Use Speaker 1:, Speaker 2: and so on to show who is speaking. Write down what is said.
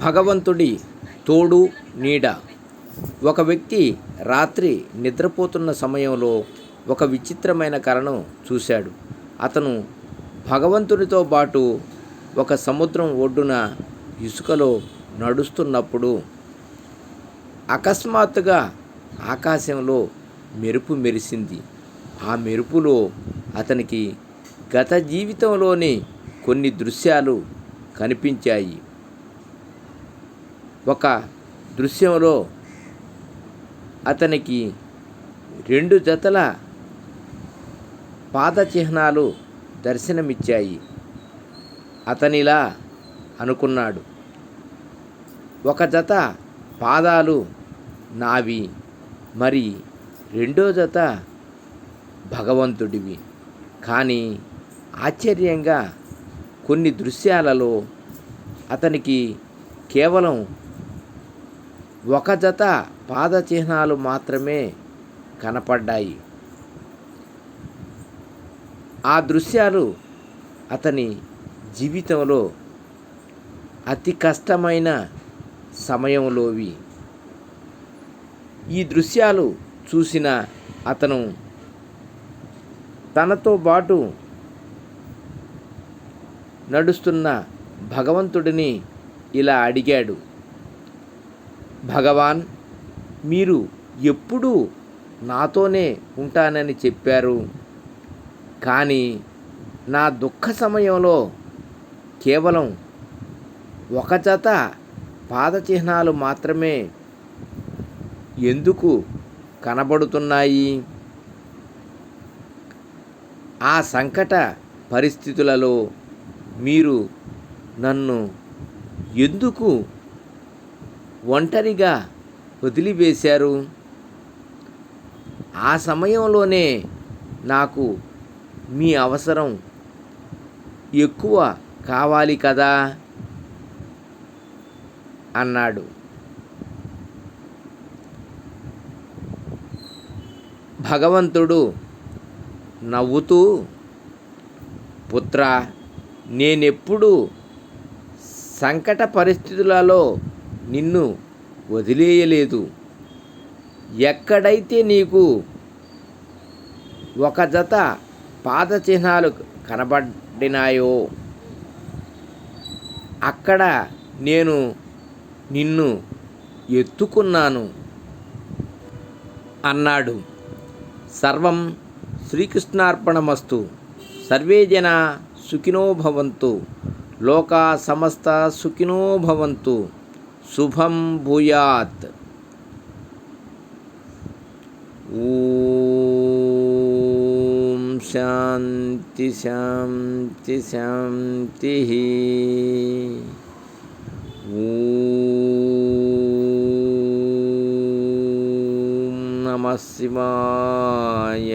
Speaker 1: భగవంతుడి తోడు నీడ. ఒక వ్యక్తి రాత్రి నిద్రపోతున్న సమయంలో ఒక విచిత్రమైన కరణం చూశాడు. అతను భగవంతునితో పాటు ఒక సముద్రం ఒడ్డున ఇసుకలో నడుస్తున్నప్పుడు అకస్మాత్తుగా ఆకాశంలో మెరుపు మెరిసింది. ఆ మెరుపులో అతనికి గత జీవితంలోని కొన్ని దృశ్యాలు కనిపించాయి. ఒక దృశ్యంలో అతనికి రెండు జతల పాద చిహ్నాలు దర్శనమిచ్చాయి. అతనిలా అనుకున్నాడు. ఒక జత పాదాలు నావి మరి రెండో జత భగవంతుడివి. కానీ ఆశ్చర్యంగా కొన్ని దృశ్యాలలో అతనికి కేవలం ఒక జత పాద చిహ్నాలు మాత్రమే కనపడ్డాయి. ఆ దృశ్యాలు అతని జీవితంలో అతి కష్టమైన సమయంలోవి. ఈ దృశ్యాలు చూసిన అతను తనతో పాటు నడుస్తున్న భగవంతుడిని ఇలా అడిగాడు. భగవాన్ మీరు ఎప్పుడూ నాతోనే ఉంటానని చెప్పారు. కానీ నా దుఃఖ సమయంలో కేవలం ఒక జత పాదచిహ్నాలు మాత్రమే ఎందుకు కనబడుతున్నాయి? ఆ సంకట పరిస్థితులలో మీరు నన్ను ఎందుకు ఒంటరిగా వదిలివేశారు. ఆ సమయంలోనే నాకు మీ అవసరం ఎక్కువ కావాలి కదా అన్నాడు. భగవంతుడు నవ్వుతూ పుత్ర నేనెప్పుడు సంకట పరిస్థితులలో నిన్ను వదిలేయలేదు. ఎక్కడైతే నీకు ఒక జత పాద చిహ్నాలు కనబడినాయో అక్కడ నేను నిన్ను ఎత్తుకున్నాను అన్నాడు. సర్వం శ్రీకృష్ణార్పణమస్తు. సర్వే జన సుఖినో భవంతు. లోకా సమస్త సుఖినో భవంతు. शुभं भूयात्। ॐ शान्ति शान्ति शान्तिः। ॐ नमः शिवाय।